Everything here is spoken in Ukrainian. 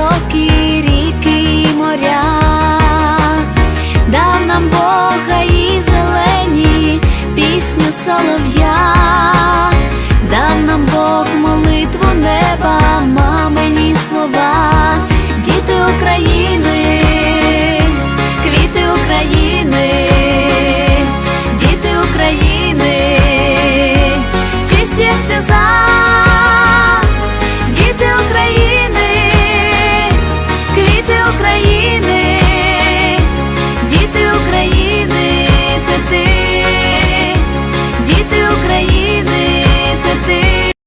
високі ріки і моря, дав нам Бога і зелені пісню солов'я. захистити Україну.